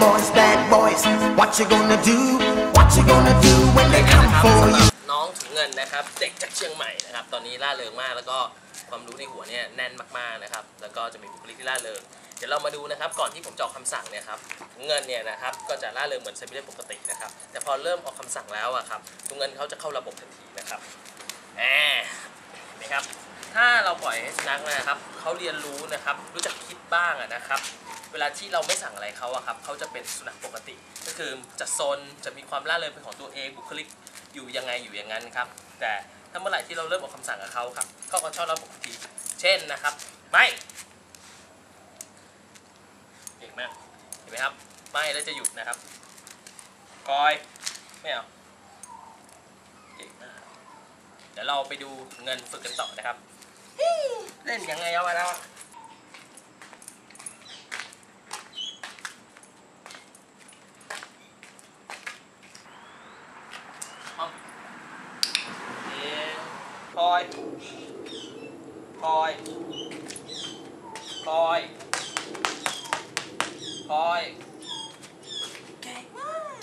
boys, bad boys. What you gonna do? What you gonna do when they come for you? น้องถุงเงินนะครับ เด็กจากเชียงใหม่นะครับ ตอนนี้ล่าเริงมากแล้วก็ความรู้ในหัวเนี่ยแน่นมากๆนะครับ แล้วก็จะมีบุคลิกที่ล่าเริง เดี๋ยวเรามาดูนะครับ ก่อนที่ผมจะออกคำสั่งเนี่ยครับถุงเงินเนี่ยนะครับ ก็จะล่าเริงเหมือนไซบีเรียนปกตินะครับ แต่พอเริ่มออกคำสั่งแล้วอะครับถุงเงินเขาจะเข้าระบบทันทีนะครับแหมเนไหมครับ ถ้าเราปล่อยให้สุนัขนะครับเขาเรียนรู้นะครับ รู้จักคิดบ้างอะนะครับ เวลาที่เราไม่สั่งอะไรเขาอะครับเขาจะเป็นสุนัขปกติ ก็คือจะซนจะมีความร่าเริงเป็นของตัวเองบุคลิกอยู่ยังไงอยู่อย่างนั้นครับแต่ถ้าเมื่อไหร่ที่เราเริ่มออกคำสั่งกับเขาครับเขาก็ชอบเราปกติ เช่นนะครับ ไม่เก่งมากเห็นไหมครับ ไม่แล้วจะหยุดนะครับคอยไม่เอาเก่งมากเดี๋ยวเราไปดูเงินฝึกกันต่อนะครับ เล่นยังไงเอามาแล้วอะ เอ๊ะค อยคอยคอยคอยเก่งมาก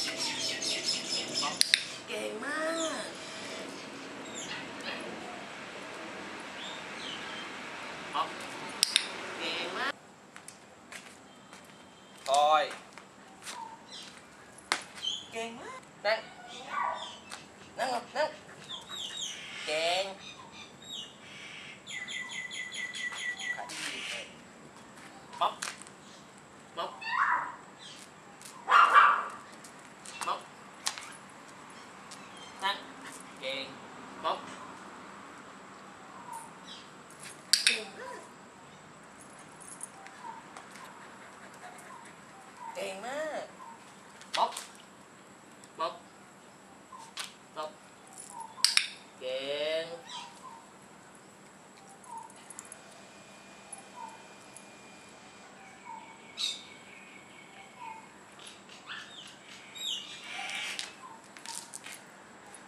เก่งมากเอาเก่งมากคอยเก่งมากนั่งนั่งลงนั่ง เก่งขาดีเลยม็อบม็อบม็อบนั่งเก่งม็อบเก่งมากเก่งมากม็อบม็อบม็อบ เก่ง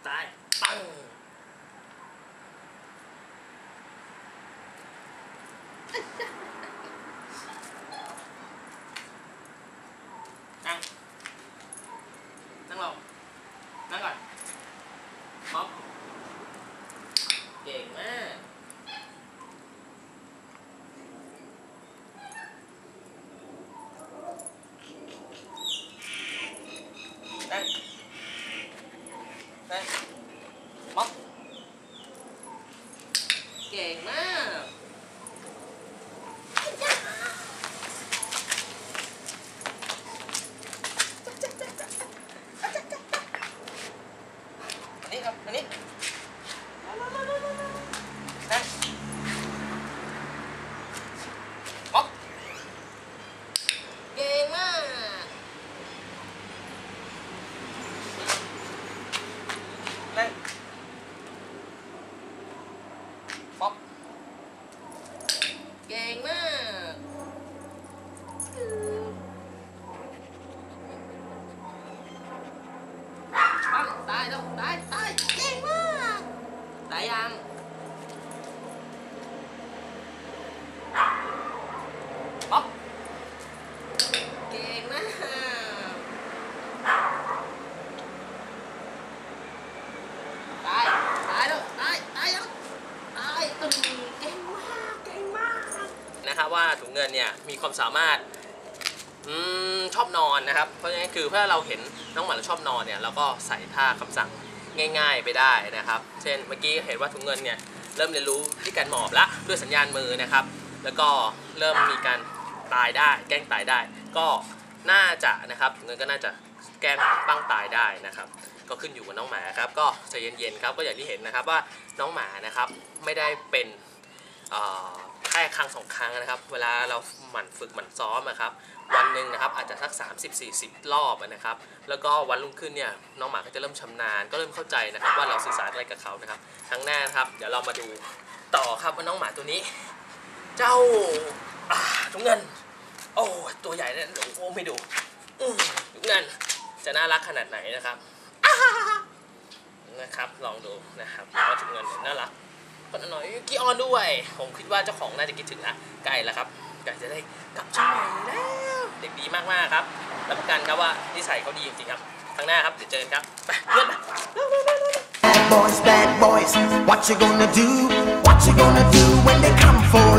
ตายปังนั่ง นั่งลงนั่งก่อน ม็อบ เก่งมากนั่งนั่งม็อบเก่งมากอันนี้ ครับอันนี้นั่งม็อบเก่งมากนั่งม็อบเก่งมากปั้งตาย แล้วตายตายเก่งมากตายยังป๊อปเก่งมากตายตายแล้วตายตายแล้วตายตึงเก่งมากเก่งมากนะครับว่าถุงเงินเนี่ยมีความสามารถ อืมชอบนอนนะครับ เพราะฉะนั้นคือถ้าเราเห็นน้องหมาแล้วชอบนอนเนี่ยเราก็ใส่ท่าคำสั่งง่าย ๆไปได้นะครับ เช่นเมื่อกี้เห็นว่าถุงเงินเนี่ยเริ่มเรียนรู้ที่การหมอบละด้วยสัญญาณมือนะครับ แล้วก็เริ่มมีการตายได้ แกล้งตายได้ ก็น่าจะนะครับเงินก็น่าจะแกล้งปั้งตายได้นะครับ ก็ขึ้นอยู่กับน้องหมาครับ ก็ใจเย็นๆครับก็อย่างที่เห็นนะครับว่าน้องหมานะครับไม่ได้เป็นแค่ครั้งสองครั้งนะครับ เวลาเราหมั่นฝึกหมั่นซ้อมนะครับ วันหนึ่งนะครับอาจจะสัก 30-40 รอบนะครับ แล้วก็วันรุ่งขึ้นเนี่ยน้องหมาก็จะเริ่มชำนาญก็เริ่มเข้าใจนะครับว่าเราสื่อสารอะไรกับเขานะครับครั้งหน้านะครับ เดี๋ยวเรามาดูต่อครับว่าน้องหมาตัวนี้ เจ้าถุงเงิน โอ้ตัวใหญ่นี่ยโอ้ไม่ดูถุงเงินจะน่ารักขนาดไหนนะครับนะครับ ลองดูนะครับว่าถุงเงินน่ารักคนหน่อยกี้ออนด้วย ผมคิดว่าเจ้าของน่าจะคิดถึงละใกล้แล้วครับใกล้จะได้กลับชียงใหม่แล้ว เด็กดีมากๆครับรับประกันครับว่านิสัยเขาดีจริงๆครับครั้งหน้าครับเดี๋ยวเจอกันครับไปเพื่อน Bad boys, bad boys, what you gonna do? What you gonna do when they come for?